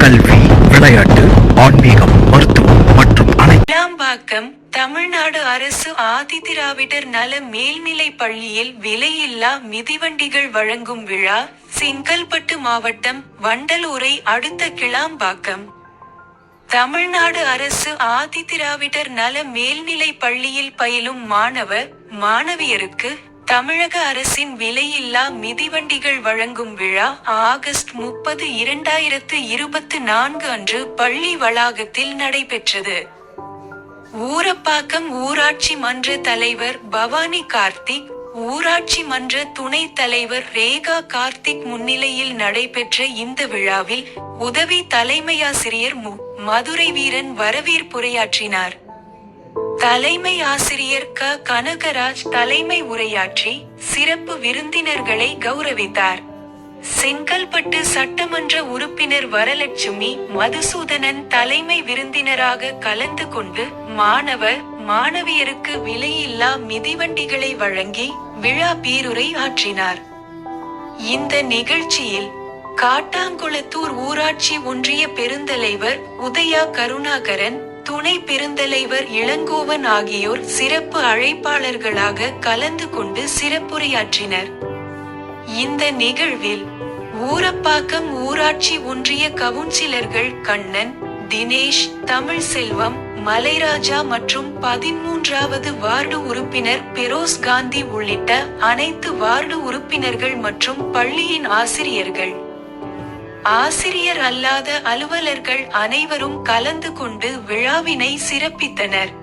கல்வி விளையாட்டு ஆன்மீகம் மருத்துவம் மற்றும் அனைத்து கிளாம்பாக்கம் தமிழ்நாடு அரசு ஆதிதிராவிடர் நல மேல்நிலை பள்ளியில் விலையில்லா மிதிவண்டிகள் வழங்கும் விழா செங்கல்பட்டு மாவட்டம் வண்டலூரை அடுத்த கிளாம்பாக்கம். தமிழ்நாடு அரசு ஆதிதிராவிடர் நல மேல்நிலை பள்ளியில் பயிலும் மாணவ மாணவியருக்கு தமிழக அரசின் விலையில்லா மிதிவண்டிகள் வழங்கும் விழா ஆகஸ்ட் முப்பது இரண்டாயிரத்து இருபத்து நான்கு அன்று பள்ளி வளாகத்தில் நடைபெற்றது. ஊரப்பாக்கம் ஊராட்சி மன்ற தலைவர் பவானி கார்த்திக் ஊராட்சி மன்ற துணைத் தலைவர் ரேகா கார்த்திக் முன்னிலையில் நடைபெற்ற இந்த விழாவில் உதவி தலைமையாசிரியர் மு மதுரை வீரன் வரவேற்புரையாற்றினார் தலைமை ஆசிரியர் க. கனகராஜ் தலைமை உரையாற்றி சிறப்பு விருந்தினர்களை கௌரவித்தார். செங்கல்பட்டு சட்டமன்ற உறுப்பினர் வரலட்சுமி மதுசூதனன் தலைமை விருந்தினராக கலந்து கொண்டு மாணவர் மாணவியருக்கு விலையில்லா மிதிவண்டிகளை வழங்கி விழா பீருரை ஆற்றினார். இந்த நிகழ்ச்சியில் காட்டாங்குளத்தூர் ஊராட்சி ஒன்றிய பெருந்தலைவர் உதயா கருணாகரன் துணை பெருந்தலைவர் இளங்கோவன் ஆகியோர் சிறப்பு அழைப்பாளர்களாக கலந்து கொண்டு சிறப்புரையாற்றினர். இந்த நிகழ்வில் ஊரப்பாக்கம் ஊராட்சி ஒன்றிய கவுன்சிலர்கள் கண்ணன் தினேஷ் தமிழ் செல்வம் மலைராஜா மற்றும் பதிமூன்றாவது வார்டு உறுப்பினர் பெரோஸ் காந்தி உள்ளிட்ட அனைத்து வார்டு உறுப்பினர்கள் மற்றும் பள்ளியின் ஆசிரியர்கள். ஆசிரியர் அல்லாத அலுவலர்கள் அனைவரும் கலந்து கொண்டு விழாவினை சிறப்பித்தனர்.